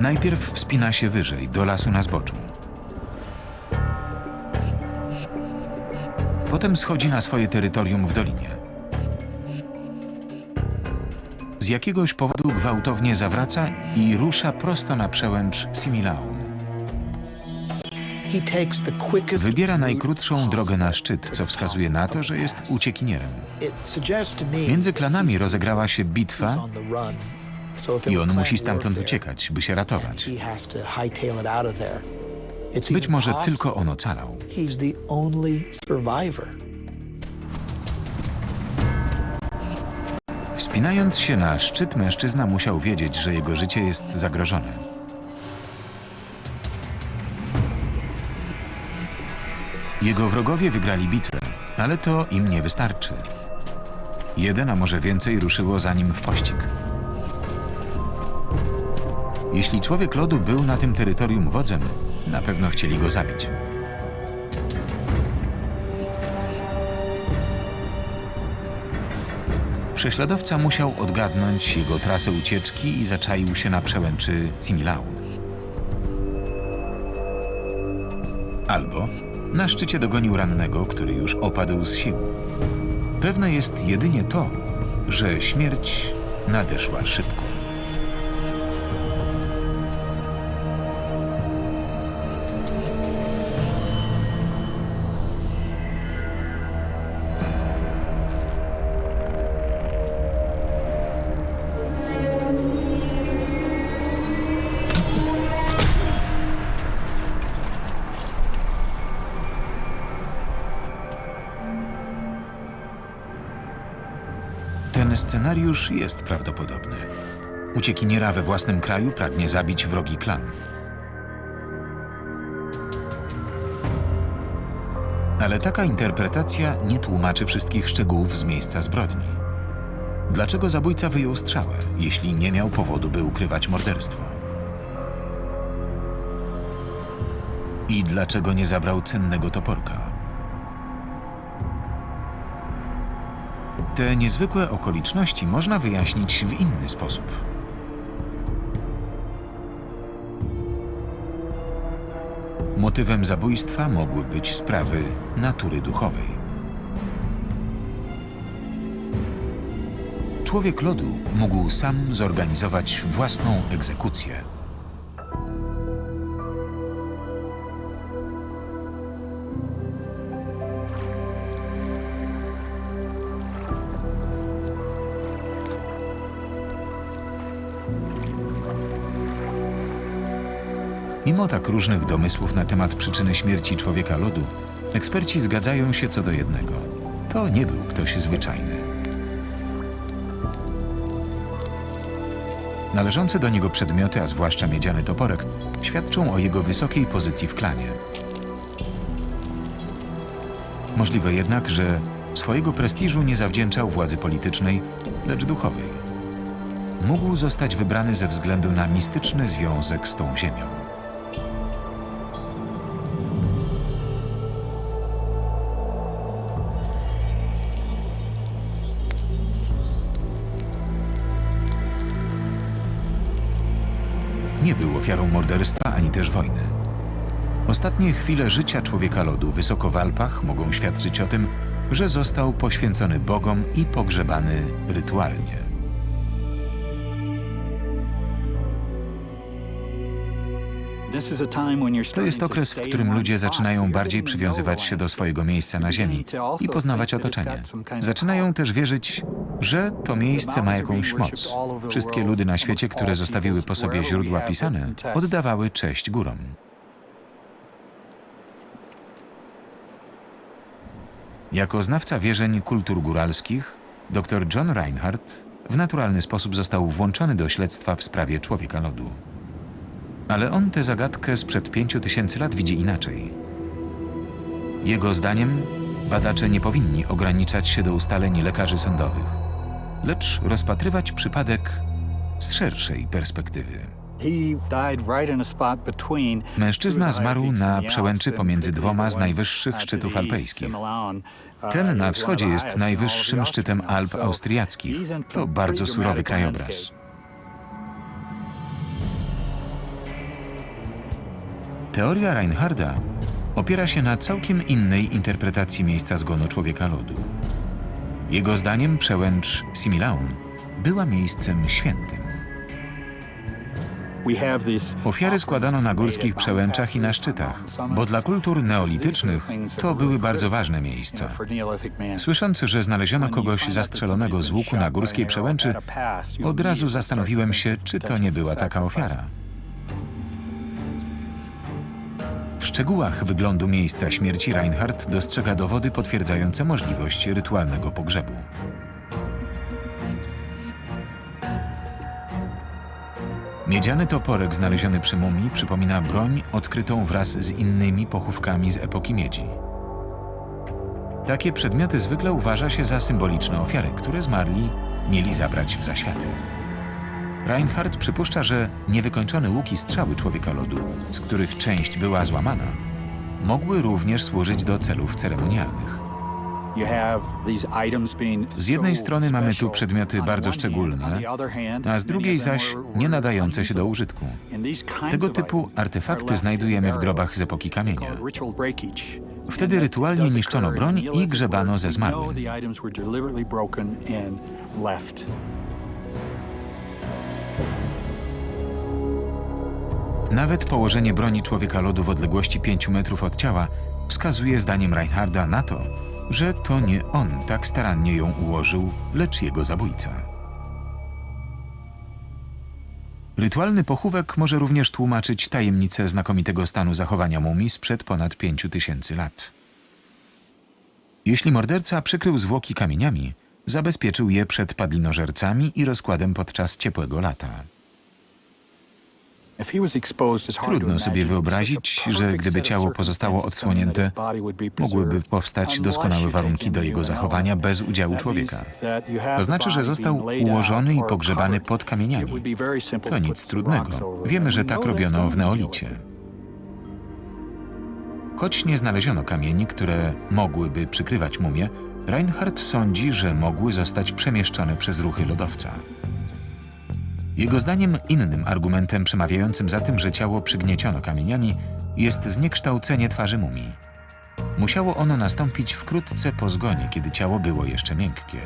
Najpierw wspina się wyżej, do lasu na zboczu. Potem schodzi na swoje terytorium w dolinie. Z jakiegoś powodu gwałtownie zawraca i rusza prosto na przełęcz Similaun. Quickest Wybiera najkrótszą drogę na szczyt, co wskazuje na to, że jest uciekinierem. Między klanami rozegrała się bitwa i on musi stamtąd uciekać, by się ratować. Być może tylko on ocalał. Wspinając się na szczyt, mężczyzna musiał wiedzieć, że jego życie jest zagrożone. Jego wrogowie wygrali bitwę, ale to im nie wystarczy. Jeden, a może więcej, ruszyło za nim w pościg. Jeśli człowiek lodu był na tym terytorium wodzem, na pewno chcieli go zabić. Prześladowca musiał odgadnąć jego trasę ucieczki i zaczaił się na przełęczy Similaun. Albo na szczycie dogonił rannego, który już opadł z sił. Pewne jest jedynie to, że śmierć nadeszła szybko. Ten scenariusz jest prawdopodobny. Uciekiniera we własnym kraju pragnie zabić wrogi klan. Ale taka interpretacja nie tłumaczy wszystkich szczegółów z miejsca zbrodni. Dlaczego zabójca wyjął strzałę, jeśli nie miał powodu, by ukrywać morderstwo? I dlaczego nie zabrał cennego toporka? Te niezwykłe okoliczności można wyjaśnić w inny sposób. Motywem zabójstwa mogły być sprawy natury duchowej. Człowiek lodu mógł sam zorganizować własną egzekucję. Mimo tak różnych domysłów na temat przyczyny śmierci człowieka lodu, eksperci zgadzają się co do jednego. To nie był ktoś zwyczajny. Należące do niego przedmioty, a zwłaszcza miedziany toporek, świadczą o jego wysokiej pozycji w klanie. Możliwe jednak, że swojego prestiżu nie zawdzięczał władzy politycznej, lecz duchowej. Mógł zostać wybrany ze względu na mistyczny związek z tą ziemią. Był ofiarą morderstwa ani też wojny. Ostatnie chwile życia człowieka lodu wysoko w Alpach mogą świadczyć o tym, że został poświęcony bogom i pogrzebany rytualnie. To jest okres, w którym ludzie zaczynają bardziej przywiązywać się do swojego miejsca na Ziemi i poznawać otoczenie. Zaczynają też wierzyć, że to miejsce ma jakąś moc. Wszystkie ludy na świecie, które zostawiły po sobie źródła pisane, oddawały cześć górom. Jako znawca wierzeń kultur góralskich, dr John Reinhardt w naturalny sposób został włączony do śledztwa w sprawie człowieka lodu. Ale on tę zagadkę sprzed pięciu tysięcy lat widzi inaczej. Jego zdaniem badacze nie powinni ograniczać się do ustaleń lekarzy sądowych, lecz rozpatrywać przypadek z szerszej perspektywy. Mężczyzna zmarł na przełęczy pomiędzy dwoma z najwyższych szczytów alpejskich. Ten na wschodzie jest najwyższym szczytem Alp austriackich. To bardzo surowy krajobraz. Teoria Reinharda opiera się na całkiem innej interpretacji miejsca zgonu człowieka lodu. Jego zdaniem przełęcz Similaun była miejscem świętym. Ofiary składano na górskich przełęczach i na szczytach, bo dla kultur neolitycznych to były bardzo ważne miejsca. Słysząc, że znaleziono kogoś zastrzelonego z łuku na górskiej przełęczy, od razu zastanowiłem się, czy to nie była taka ofiara. Szczegółach wyglądu miejsca śmierci Reinhardt dostrzega dowody potwierdzające możliwość rytualnego pogrzebu. Miedziany toporek znaleziony przy mumii przypomina broń odkrytą wraz z innymi pochówkami z epoki miedzi. Takie przedmioty zwykle uważa się za symboliczne ofiary, które zmarli mieli zabrać w zaświaty. Reinhardt przypuszcza, że niewykończone łuki strzały człowieka lodu, z których część była złamana, mogły również służyć do celów ceremonialnych. Z jednej strony mamy tu przedmioty bardzo szczególne, a z drugiej zaś nie nadające się do użytku. Tego typu artefakty znajdujemy w grobach z epoki kamienia. Wtedy rytualnie niszczono broń i grzebano ze zmarłym. Nawet położenie broni człowieka lodu w odległości 5 metrów od ciała wskazuje zdaniem Reinharda na to, że to nie on tak starannie ją ułożył, lecz jego zabójca. Rytualny pochówek może również tłumaczyć tajemnicę znakomitego stanu zachowania mumii sprzed ponad 5000 lat. Jeśli morderca przykrył zwłoki kamieniami, zabezpieczył je przed padlinożercami i rozkładem podczas ciepłego lata. Trudno sobie wyobrazić, że gdyby ciało pozostało odsłonięte, Mogłyby powstać doskonałe warunki do jego zachowania bez udziału człowieka. To znaczy, że został ułożony i pogrzebany pod kamieniami. To nic trudnego. Wiemy, że tak robiono w neolicie. Choć nie znaleziono kamieni, które mogłyby przykrywać mumię, Reinhardt sądzi, że mogły zostać przemieszczone przez ruchy lodowca. Jego zdaniem innym argumentem przemawiającym za tym, że ciało przygnieciono kamieniami, jest zniekształcenie twarzy mumii. Musiało ono nastąpić wkrótce po zgonie, kiedy ciało było jeszcze miękkie.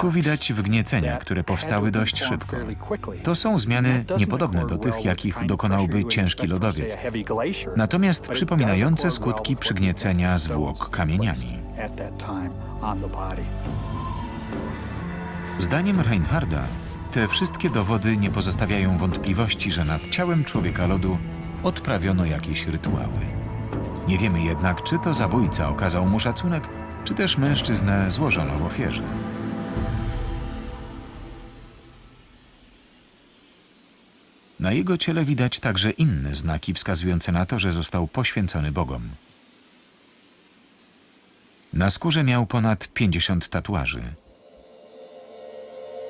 Tu widać wgniecenia, które powstały dość szybko. To są zmiany niepodobne do tych, jakich dokonałby ciężki lodowiec, natomiast przypominające skutki przygniecenia zwłok kamieniami. Zdaniem Reinharda, te wszystkie dowody nie pozostawiają wątpliwości, że nad ciałem człowieka lodu odprawiono jakieś rytuały. Nie wiemy jednak, czy to zabójca okazał mu szacunek, czy też mężczyznę złożono w ofierze. Na jego ciele widać także inne znaki wskazujące na to, że został poświęcony bogom. Na skórze miał ponad 50 tatuaży.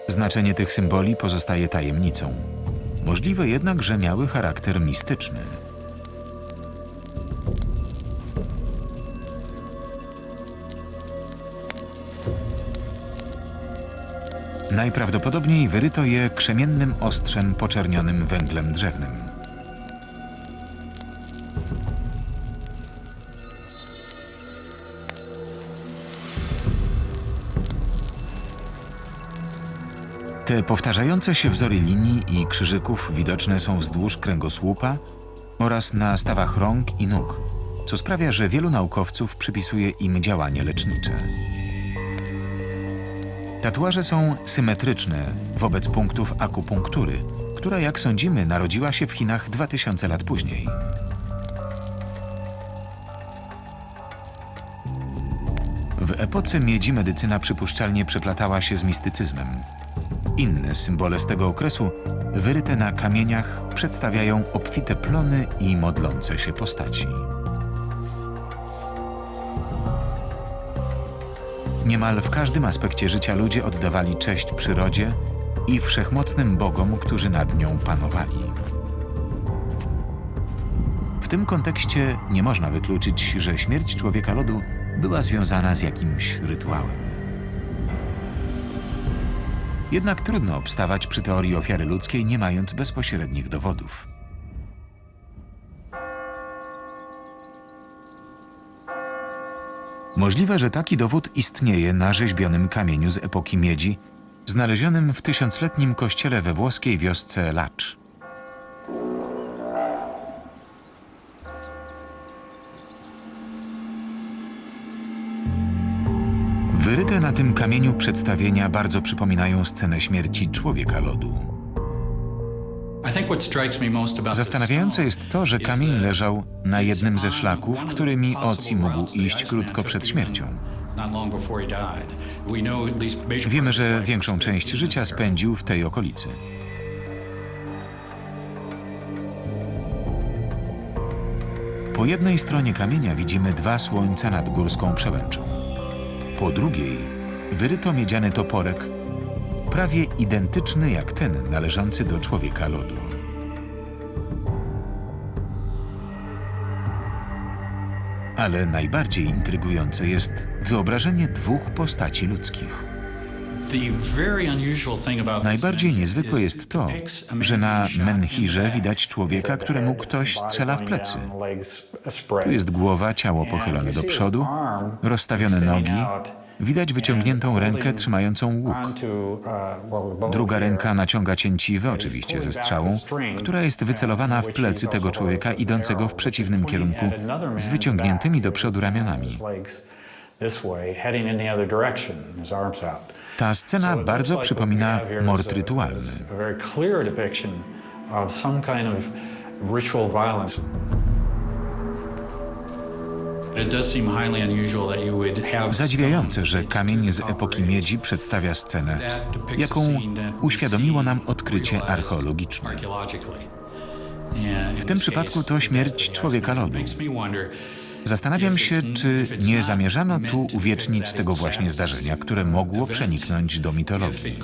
Znaczenie tych symboli pozostaje tajemnicą. Możliwe jednak, że miały charakter mistyczny. Najprawdopodobniej wyryto je krzemiennym ostrzem poczernionym węglem drzewnym. Te powtarzające się wzory linii i krzyżyków widoczne są wzdłuż kręgosłupa oraz na stawach rąk i nóg, co sprawia, że wielu naukowców przypisuje im działanie lecznicze. Tatuaże są symetryczne wobec punktów akupunktury, która, jak sądzimy, narodziła się w Chinach 2000 lat później. W epoce miedzi medycyna przypuszczalnie przeplatała się z mistycyzmem. Inne symbole z tego okresu, wyryte na kamieniach, przedstawiają obfite plony i modlące się postaci. Niemal w każdym aspekcie życia ludzie oddawali cześć przyrodzie i wszechmocnym bogom, którzy nad nią panowali. W tym kontekście nie można wykluczyć, że śmierć człowieka lodu była związana z jakimś rytuałem. Jednak trudno obstawać przy teorii ofiary ludzkiej, nie mając bezpośrednich dowodów. Możliwe, że taki dowód istnieje na rzeźbionym kamieniu z epoki miedzi, znalezionym w tysiącletnim kościele we włoskiej wiosce Lacz. Wyryte na tym kamieniu przedstawienia bardzo przypominają scenę śmierci człowieka lodu. Zastanawiające jest to, że kamień leżał na jednym ze szlaków, którymi Oci mógł iść krótko przed śmiercią. Wiemy, że większą część życia spędził w tej okolicy. Po jednej stronie kamienia widzimy dwa słońca nad górską przełęczą. Po drugiej wyryto miedziany toporek, prawie identyczny jak ten należący do człowieka lodu. Ale najbardziej intrygujące jest wyobrażenie dwóch postaci ludzkich. Najbardziej niezwykłe jest to, że na menhirze widać człowieka, któremu ktoś strzela w plecy. Tu jest głowa, ciało pochylone do przodu, rozstawione nogi, widać wyciągniętą rękę trzymającą łuk. Druga ręka naciąga cięciwę, oczywiście ze strzałą, która jest wycelowana w plecy tego człowieka idącego w przeciwnym kierunku z wyciągniętymi do przodu ramionami. Ta scena bardzo przypomina mord rytualny. Zadziwiające, że kamień z epoki miedzi przedstawia scenę, jaką uświadomiło nam odkrycie archeologiczne. W tym przypadku to śmierć człowieka lodu. Zastanawiam się, czy nie zamierzano tu uwiecznić tego właśnie zdarzenia, które mogło przeniknąć do mitologii.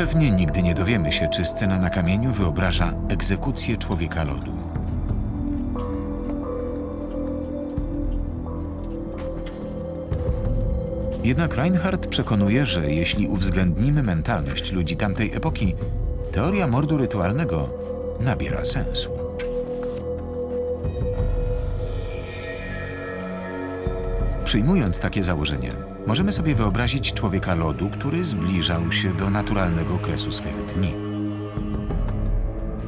Pewnie nigdy nie dowiemy się, czy scena na kamieniu wyobraża egzekucję człowieka lodu. Jednak Reinhardt przekonuje, że jeśli uwzględnimy mentalność ludzi tamtej epoki, teoria mordu rytualnego nabiera sensu. Przyjmując takie założenie, możemy sobie wyobrazić człowieka lodu, który zbliżał się do naturalnego kresu swych dni.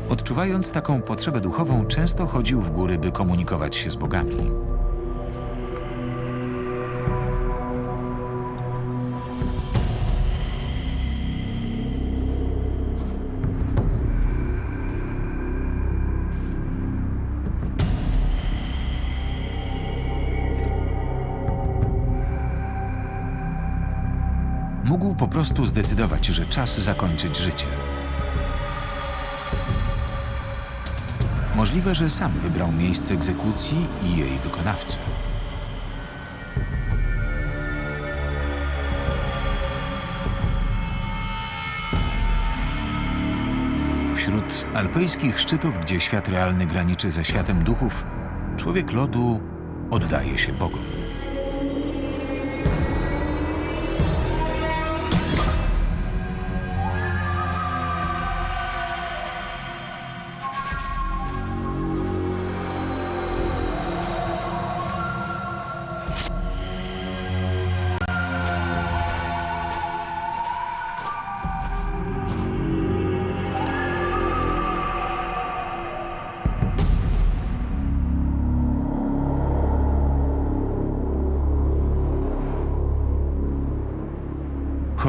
Odczuwając taką potrzebę duchową, często chodził w góry, by komunikować się z bogami. Mógł po prostu zdecydować, że czas zakończyć życie. Możliwe, że sam wybrał miejsce egzekucji i jej wykonawcę. Wśród alpejskich szczytów, gdzie świat realny graniczy ze światem duchów, człowiek lodu oddaje się Bogom.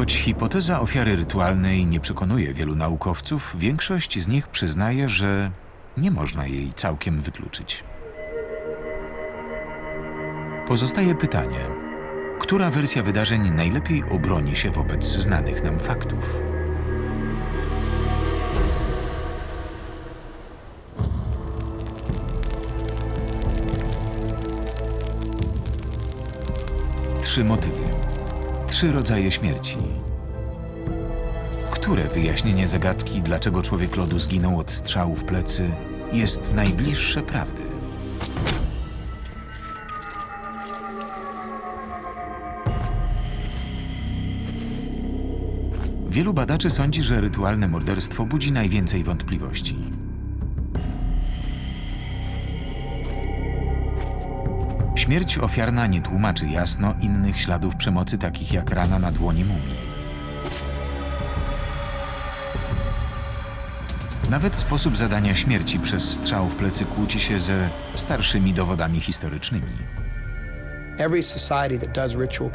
Choć hipoteza ofiary rytualnej nie przekonuje wielu naukowców, większość z nich przyznaje, że nie można jej całkiem wykluczyć. Pozostaje pytanie, która wersja wydarzeń najlepiej obroni się wobec znanych nam faktów? Trzy motywy. Trzy rodzaje śmierci. Które wyjaśnienie zagadki, dlaczego człowiek lodu zginął od strzału w plecy, jest najbliższe prawdy? Wielu badaczy sądzi, że rytualne morderstwo budzi najwięcej wątpliwości. Śmierć ofiarna nie tłumaczy jasno innych śladów przemocy, takich jak rana na dłoni mumii. Nawet sposób zadania śmierci przez strzał w plecy kłóci się ze starszymi dowodami historycznymi.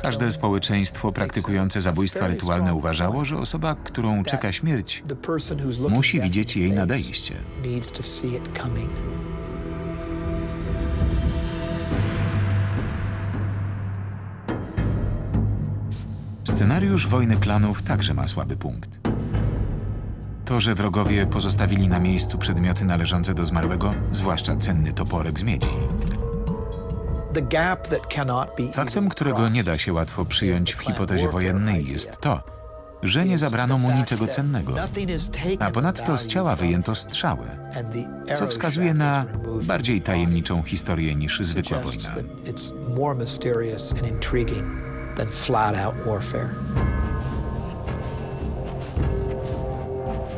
Każde społeczeństwo praktykujące zabójstwa rytualne uważało, że osoba, którą czeka śmierć, musi widzieć jej nadejście. Scenariusz wojny klanów także ma słaby punkt. To, że wrogowie pozostawili na miejscu przedmioty należące do zmarłego, zwłaszcza cenny toporek z miedzi. Faktem, którego nie da się łatwo przyjąć w hipotezie wojennej jest to, że nie zabrano mu niczego cennego, a ponadto z ciała wyjęto strzałę, co wskazuje na bardziej tajemniczą historię niż zwykła wojna. Than flat-out warfare.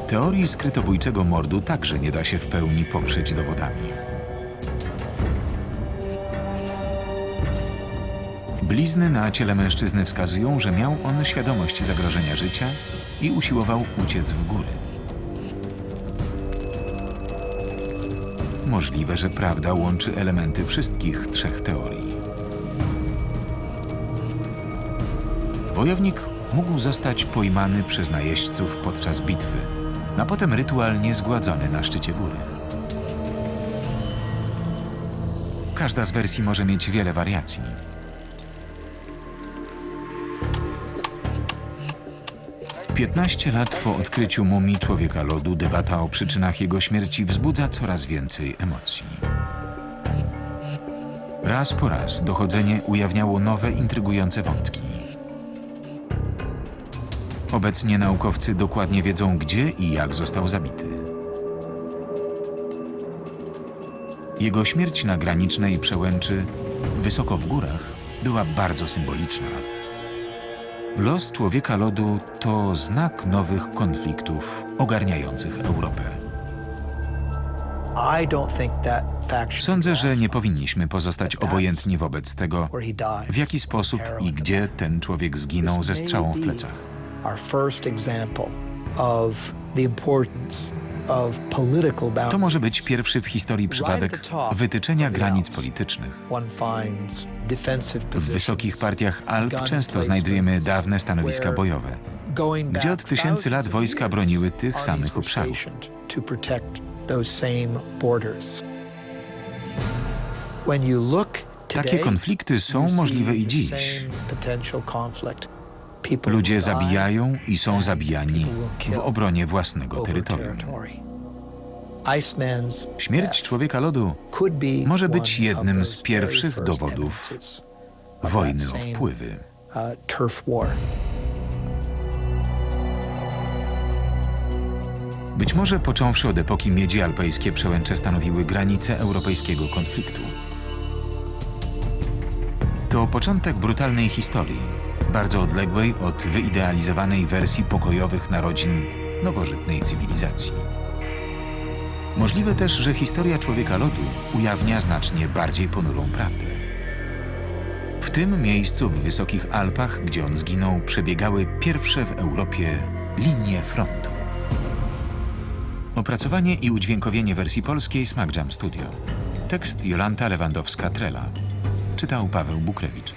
Teorii skrytobójczego mordu także nie da się w pełni poprzeć dowodami. Blizny na ciele mężczyzny wskazują, że miał on świadomość zagrożenia życia i usiłował uciec w góry. Możliwe, że prawda łączy elementy wszystkich trzech teorii. Wojownik mógł zostać pojmany przez najeźdźców podczas bitwy, a potem rytualnie zgładzony na szczycie góry. Każda z wersji może mieć wiele wariacji. Piętnaście lat po odkryciu mumii człowieka lodu debata o przyczynach jego śmierci wzbudza coraz więcej emocji. Raz po raz dochodzenie ujawniało nowe intrygujące wątki. Obecnie naukowcy dokładnie wiedzą, gdzie i jak został zabity. Jego śmierć na granicznej przełęczy, wysoko w górach, była bardzo symboliczna. Los człowieka lodu to znak nowych konfliktów ogarniających Europę. Sądzę, że nie powinniśmy pozostać obojętni wobec tego, w jaki sposób i gdzie ten człowiek zginął ze strzałą w plecach. Our first example of the importance of political To może być pierwszy w historii przypadek wytyczenia granic politycznych. W wysokich partiach Alp często znajdujemy dawne stanowiska bojowe. gdzie od tysięcy lat wojska broniły tych samych obszarów. Takie konflikty są możliwe i dziś. Ludzie zabijają i są zabijani w obronie własnego terytorium. Śmierć człowieka lodu może być jednym z pierwszych dowodów wojny o wpływy. uh. Być może począwszy od epoki miedzi alpejskie przełęcze stanowiły granice europejskiego konfliktu. To początek brutalnej historii, bardzo odległej od wyidealizowanej wersji pokojowych narodzin nowożytnej cywilizacji. Możliwe też, że historia człowieka lodu ujawnia znacznie bardziej ponurą prawdę. W tym miejscu w wysokich Alpach, gdzie on zginął, przebiegały pierwsze w Europie linie frontu. Opracowanie i udźwiękowienie wersji polskiej Smack Jam Studio. Tekst Jolanta Lewandowska-Trela. Czytał Paweł Bukrewicz.